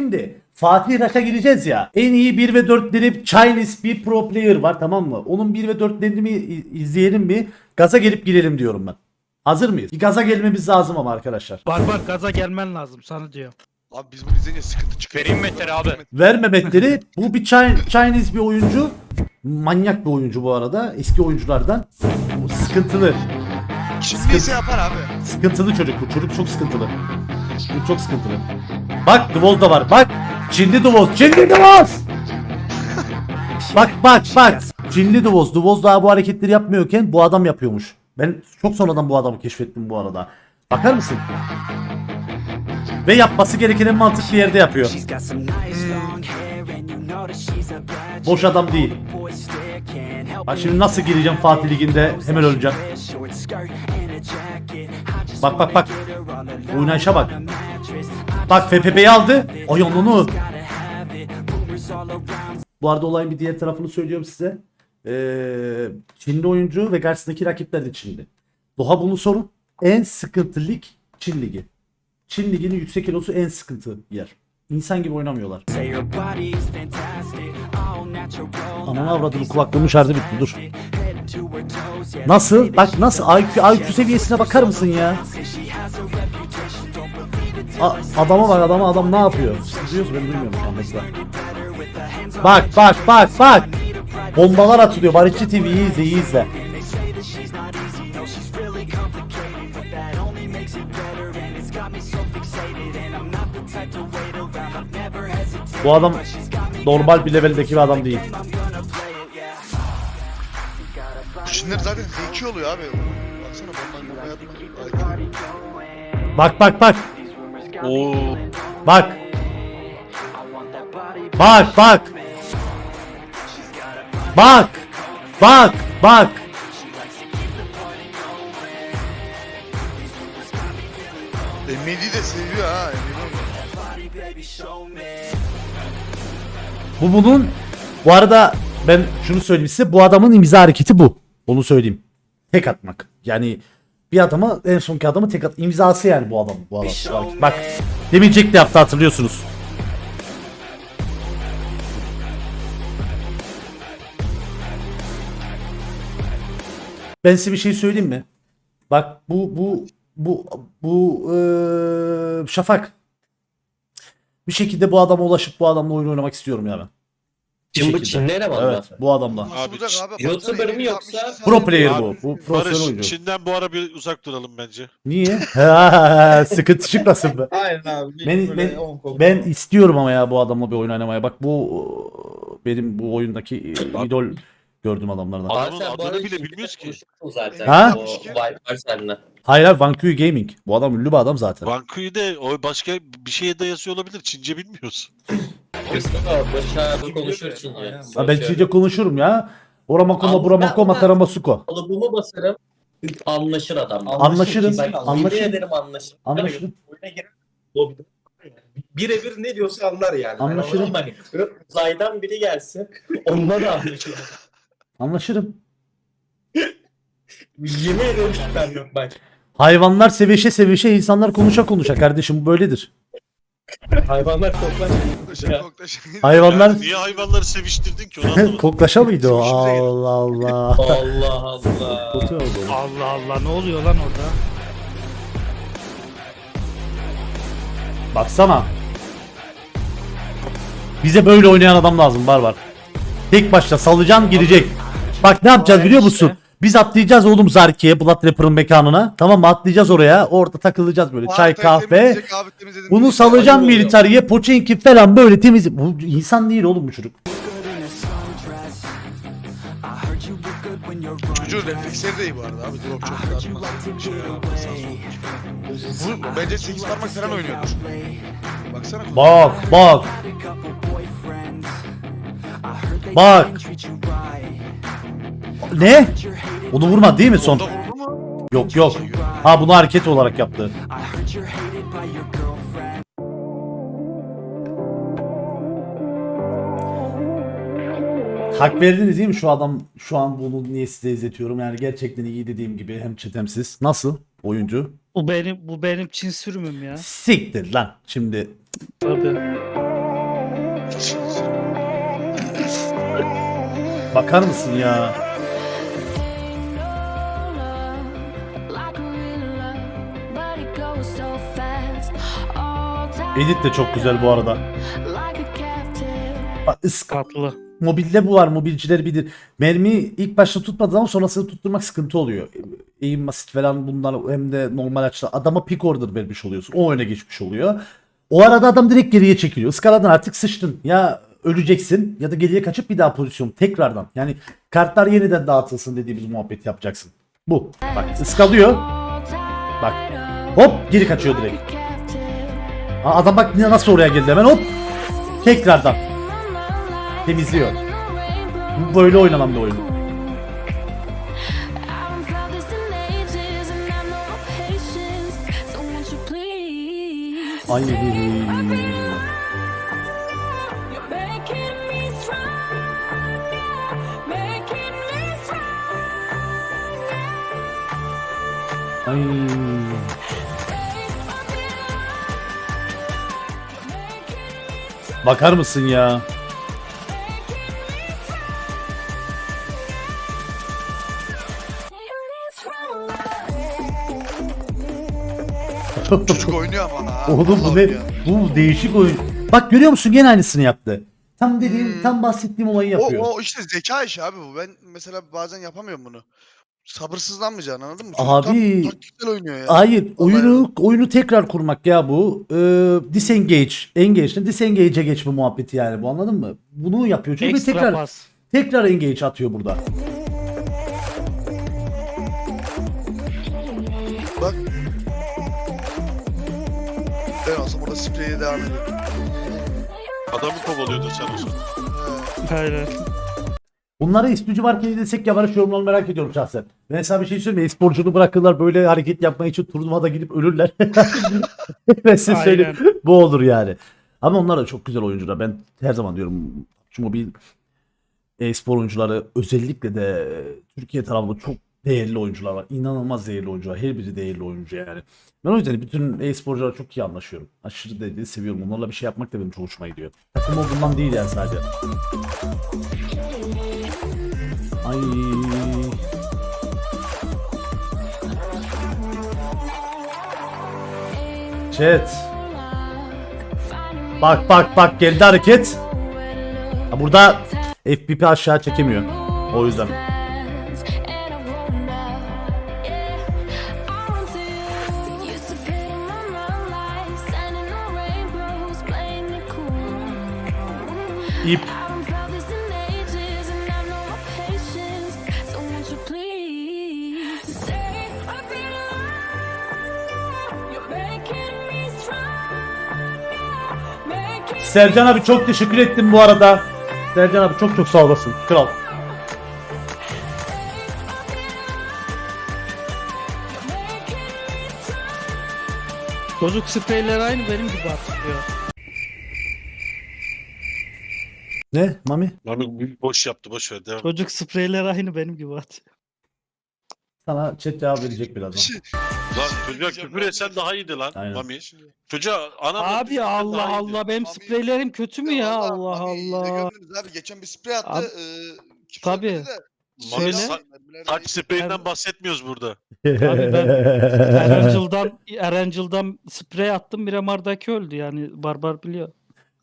Şimdi Fatih Raş'a gireceğiz ya. En iyi 1 ve 4'leri Chinese bir pro player var tamam mı? Onun 1 ve 4'lerini mi i- izleyelim mi? Gaza gelip girelim diyorum ben. Hazır mıyız? Bir gaza gelmemiz lazım ama arkadaşlar. Barbar gaza gelmen lazım sana diyor. Abi biz bunu izleyince sıkıntı çıkıyor. Vereyim Metere abi. Vermemekleri bu bir Chi- Chinese bir oyuncu. Manyak bir oyuncu bu arada. Eski oyunculardan. Bu sıkıntılı. Şimdi ise yapar abi. Sıkıntılı çocuk bu. Çocuk çok sıkıntılı. Bu çok sıkıntılı. Bak Dvoz da var. Bak. Çinli Dvoz. Çinli Dvoz. bak bak bak. Çinli Dvoz. Dvoz daha bu hareketleri yapmıyorken bu adam yapıyormuş. Ben çok sonradan bu adamı keşfettim bu arada. Bakar mısın? Ve yapması gereken en mantıklı yerde yapıyor. Boş adam değil. Bak şimdi nasıl gireceğim Fatih Ligi'nde hemen öleceğim. Bak bak bak. Oynayışa bak. Bak FPP'yi aldı. Ay onu. Bu arada olayın bir diğer tarafını söylüyorum size. Ee, Çinli oyuncu ve karşısındaki rakipler de Çinli. Doğa bunu sorun. En sıkıntı lig Çin Ligi. Çin Ligi'nin yüksek elosu en sıkıntı yer. İnsan gibi oynamıyorlar. Ananı avradını kulaklığımın şarjı bitti dur. Nasıl? Bak nasıl? IQ, IQ seviyesine bakar mısın ya? A- adama bak adama adam ne yapıyor? Siz duyuyorsunuz ben duymuyorum şu an mesela. Bak bak bak bak. Bombalar atılıyor. Barışçı TV iyi izle iyi izle. Bu adam normal bir leveldeki bir adam değil. Bu Çinler zaten zeki oluyor abi. Baksana bundan yapmaya Bak bak bak. Oo. Bak. Bak bak. Bak. Bak bak. Emre'yi de seviyor ha. Bu bunun bu arada ben şunu söyleyeyim size bu adamın imza hareketi bu. Onu söyleyeyim. Tek atmak. Yani bir adama en sonki adamı tek at imzası yani bu adam bu adam. Bak, bak demin Jack de yaptı hatırlıyorsunuz. Ben size bir şey söyleyeyim mi? Bak bu bu bu bu eee, Şafak bir şekilde bu adama ulaşıp bu adamla oyun oynamak istiyorum ya ben. Bir Kim bu şekilde. Çinli eleman mı? Evet bu adamla. Nasıl Abi, abi? YouTuber mi yoksa 760 Pro player bu. Bu profesyonel Barış oyuncu. Çin'den bu ara bir uzak duralım bence. Niye? Ha, Sıkıntı çıkmasın be. Aynen abi. Ben, böyle ben, ben istiyorum ama ya bu adamla bir oyun oynamaya. Bak bu benim bu oyundaki idol gördüm adamlardan. Adamın Abi sen bu adını bile bilmiyoruz ki. zaten. Ha? O. Hayır hayır Vankuyu Gaming. Bu adam ünlü bir adam zaten. Bankuyu de o başka bir şeye de yazıyor olabilir. Çince bilmiyoruz. Mustafa Barış abi konuşur Çince. Ha, ben Çince konuşurum ya. Oramakoma Abi buramakoma ben- taramasuko. Kalıbımı basarım. Anlaşır adam. Anlaşırım, Bak, anlaşırım. Ederim anlaşır. Anlaşırım. Oyuna girer. Birebir ne diyorsa anlar yani. Anlaşırım. Bak. Uzaydan biri gelse onunla da anlaşırım. Anlaşırım. Yemin ederim şüphem yok bak. Hayvanlar sevişe sevişe insanlar konuşa konuşa kardeşim bu böyledir. Hayvanlar toplar. Koktaşa. Hayvanlar Yani niye hayvanları seviştirdin ki onu anlamadım. koklaşa mıydı o? Hoşumuza. Allah Allah. Allah Allah. Kötü oldu. Allah Allah ne oluyor lan orada? Baksana. Bize böyle oynayan adam lazım barbar. Tek başına salacaksın girecek. Bak ne yapacağız biliyor musun? Biz atlayacağız oğlum Zarki'ye Blood Rapper'ın mekanına. Tamam mı? Atlayacağız oraya. Orada takılacağız böyle. Çay kahve. Bunu oluyor. militariye. Poçenki falan böyle temiz. Bu insan değil oğlum bu çocuk. Çocuğun refleksleri de iyi bu arada abi. Drop çok şey. Bu bence 8 parmak falan oynuyordur. Baksana. Bak bak. Bak. Ne? Onu vurma değil mi son? Yok yok. Ha bunu hareket olarak yaptı. Hak verdiniz değil mi şu adam şu an bunu niye size izletiyorum yani gerçekten iyi dediğim gibi hem çetemsiz. Nasıl oyuncu? Bu benim bu benim Çin sürümüm ya. Siktir lan şimdi. Tabii. Bakar mısın ya? Edit de çok güzel bu arada. Bak, ısk- Tatlı. Mobilde bu var. Mobilciler bilir. Mermi ilk başta tutmadığı zaman sonrasını tutturmak sıkıntı oluyor. Eğim basit falan bunlar hem de normal açıda. Adama pick order vermiş oluyorsun. O öne geçmiş oluyor. O arada adam direkt geriye çekiliyor. Iskaladan artık sıçtın. Ya öleceksin ya da geriye kaçıp bir daha pozisyon tekrardan. Yani kartlar yeniden dağıtılsın dediğimiz muhabbet yapacaksın. Bu. Bak ıskalıyor. Bak. Hop geri kaçıyor direkt. Adam bak nasıl oraya geldi hemen hop. Tekrardan. Temizliyor. Böyle oynanan bir oyun. Ay. Ay. Bakar mısın ya? Çocuk oynuyor ama ha. Oğlum bu ne? Bu değişik oyun. Bak görüyor musun? Gene aynısını yaptı. Tam dediğim, tam bahsettiğim olayı O, yapıyor. o işte zeka işi abi bu. Ben mesela bazen yapamıyorum bunu. Sabırsızlanmayacaksın anladın mı? Çocuk Abi- tam taktiksel oynuyor ya. Hayır, oyunu oyunu tekrar kurmak ya bu. Ee, disengage, engage, disengage'e geçme muhabbeti yani bu anladın mı? Bunu yapıyor çünkü Ekstra tekrar pas. tekrar engage atıyor burada. Bak. Ben olsam orada spreye devam ediyorum. Adamı kovalıyordun sen o zaman. Aynen. Bunlara istici varken desek ya barış yorumlarını merak ediyorum şahsen. Ben sana bir şey söyleyeyim? E-sporcunu bırakırlar böyle hareket yapmak için turnuvada gidip ölürler. ben size söyleyeyim. Bu olur yani. Ama onlar da çok güzel oyuncular. Ben her zaman diyorum şu mobil e-spor oyuncuları özellikle de Türkiye tarafında çok değerli oyuncular var. İnanılmaz değerli oyuncular. Her biri değerli oyuncu yani. Ben o yüzden bütün e-sporcularla çok iyi anlaşıyorum. Aşırı derecede seviyorum. Onlarla bir şey yapmak da benim çok hoşuma gidiyor. Takım olduğundan değil yani sadece. Ay. Chat. Bak bak bak geldi hareket. Ha, burada FPP aşağı çekemiyor. O yüzden. İp. Sercan abi çok teşekkür ettim bu arada. Sercan abi çok çok sağ olasın. Kral. Çocuk spreyleri aynı benim gibi atıyor. Ne Mami? Mami bir boş yaptı boş ver devam. Çocuk spreyleri aynı benim gibi atıyor. Sana chat cevap verecek Bir birazdan. Şey- Lan çocuğa küfür etsen daha iyiydi lan Aynen. Mami. Çocuğa ana Abi Allah Allah benim Mami- spreylerim kötü mü ya Vallahi Allah iyi de Allah. Abi geçen bir sprey attı. Abi- eee, küfür Tabii. de. Mami Söyle. sa- saç spreyinden bahsetmiyoruz burada. Abi ben Erangel'dan Erangel'dan sprey attım Miramar'daki öldü yani barbar biliyor.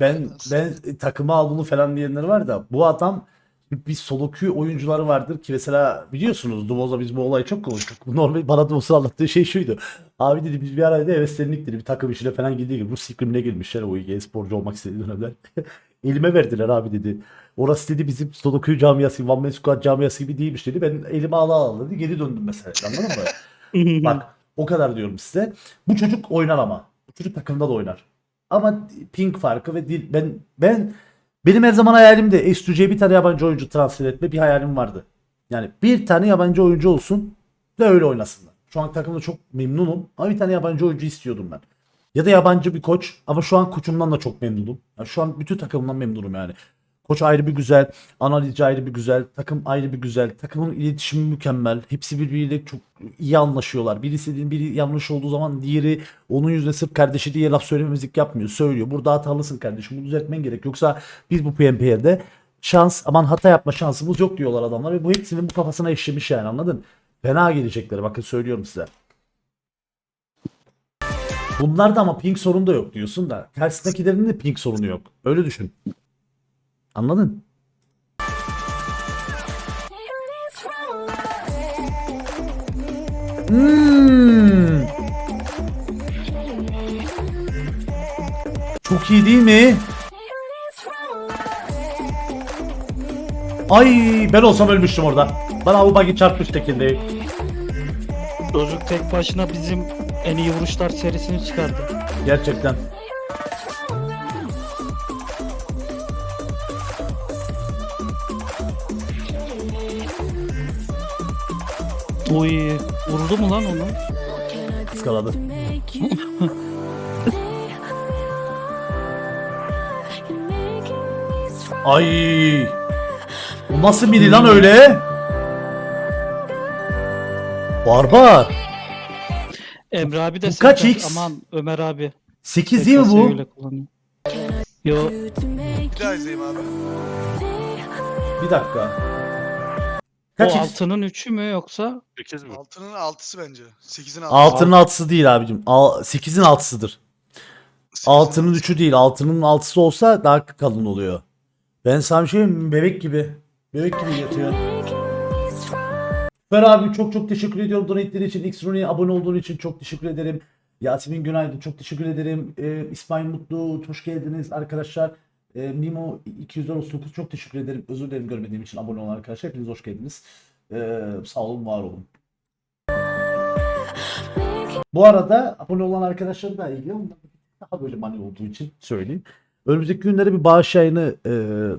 Ben ben takıma al bunu falan diyenler var da bu adam bir solo queue oyuncuları vardır ki mesela biliyorsunuz Duvoz'la biz bu olayı çok konuştuk. Normal bana Duvoz'un anlattığı şey şuydu. Abi dedi biz bir arada heveslendik dedi bir takım işine falan gibi Rus iklimine girmişler o iyi sporcu olmak istediği dönemler. Elime verdiler abi dedi. Orası dedi bizim solo queue camiası, Man Squad camiası gibi değilmiş dedi. Ben elime ala ala dedi geri döndüm mesela anladın mı? Bak o kadar diyorum size. Bu çocuk oynar ama. Bu çocuk takımda da oynar. Ama ping farkı ve dil ben ben benim her zaman hayalimde S2C'ye bir tane yabancı oyuncu transfer etme bir hayalim vardı. Yani bir tane yabancı oyuncu olsun ve öyle oynasınlar. Şu an takımda çok memnunum ama bir tane yabancı oyuncu istiyordum ben. Ya da yabancı bir koç ama şu an koçumdan da çok memnunum. Yani şu an bütün takımdan memnunum yani. Koç ayrı bir güzel, analizci ayrı bir güzel, takım ayrı bir güzel, takımın iletişimi mükemmel. Hepsi birbiriyle çok iyi anlaşıyorlar. Birisi biri yanlış olduğu zaman diğeri onun yüzüne sırf kardeşi diye laf söylememizlik yapmıyor. Söylüyor. Burada hatalısın kardeşim. Bunu düzeltmen gerek. Yoksa biz bu PMP'de şans aman hata yapma şansımız yok diyorlar adamlar ve bu hepsinin bu kafasına işlemiş yani anladın? Fena gelecekleri bakın söylüyorum size. Bunlarda ama ping sorunu da yok diyorsun da karşısındakilerin de ping sorunu yok. Öyle düşün. Anladın? Hmm. Çok iyi değil mi? Ay ben olsam ölmüştüm orada. Bana bu bagi çarpmış tekinde. Çocuk tek başına bizim en iyi vuruşlar serisini çıkardı. Gerçekten. Uy, vurdu mu lan onu? Iskaladı. Ay. Bu nasıl mini lan öyle? Barbar. Emre abi de Bu kaç. X? Aman Ömer abi. 8 değil mi bu? Yo, Bir daha izleyeyim abi. Bir dakika. O Kaç X? altının üçü mü yoksa? 8 mi? Altının altısı bence. Sekizin altısı. Altının altısı değil abicim. Al- 8'in altısıdır. Sekizin Altının altısı. üçü değil. Altının altısı olsa daha kalın oluyor. Ben sana bir şey diyeyim mi? Bebek gibi. Bebek gibi yatıyor. Fer abi çok çok teşekkür ediyorum donate'leri için. X-Run'e abone olduğun için çok teşekkür ederim. Yasemin Günaydın çok teşekkür ederim. Ee, İsmail Mutlu hoş geldiniz arkadaşlar. Ee, Mimo 299 çok teşekkür ederim. Özür dilerim görmediğim için abone olan arkadaşlar. Hepiniz hoş geldiniz. Ee, sağ olun var olun. Bu arada abone olan arkadaşlarla ilgili ondan daha böyle mani olduğu için söyleyeyim. Önümüzdeki günlere bir bağış yayını e,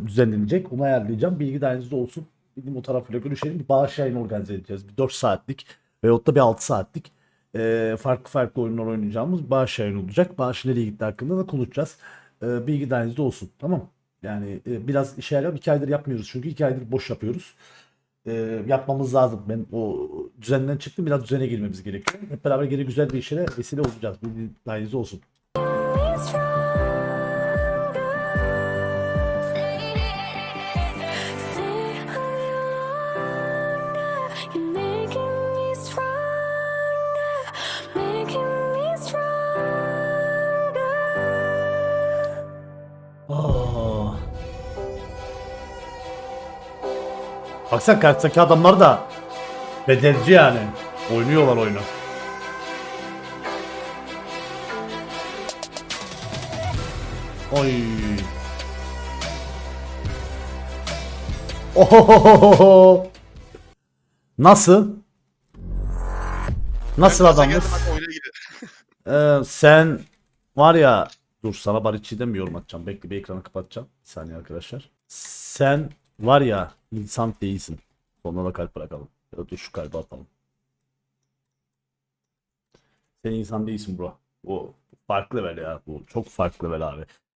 düzenlenecek. Onu ayarlayacağım. Bilgi dahilinizde olsun. Bizim o tarafıyla görüşelim. Bir bağış yayını organize edeceğiz. Bir 4 saatlik veyahut da bir 6 saatlik e, farklı farklı oyunlar oynayacağımız bağış yayını olacak. Bağış nereye gitti hakkında da konuşacağız. E, bilgi dahilinizde olsun. Tamam Yani e, biraz işe yarar. 2 aydır yapmıyoruz çünkü 2 aydır boş yapıyoruz. E, yapmamız lazım. Ben o düzenden çıktım. Biraz düzene girmemiz gerekiyor. Hep beraber geri güzel bir işlere vesile olacağız. Bilgi dahilinizde olsun. Baksana karşıdaki adamlar da bedelci yani. Oynuyorlar oyunu. Oy. Ohohoho. Nasıl? Nasıl adamız? Ee, sen var ya dur sana Bariçi'den bir yorum atacağım. Bekle bir ekranı kapatacağım. Bir saniye arkadaşlar. Sen var ya insan değilsin. Sonuna kalp bırakalım. Ya da dur şu kalbi atalım. Sen insan değilsin bro. Bu farklı level ya. Bu çok farklı level abi.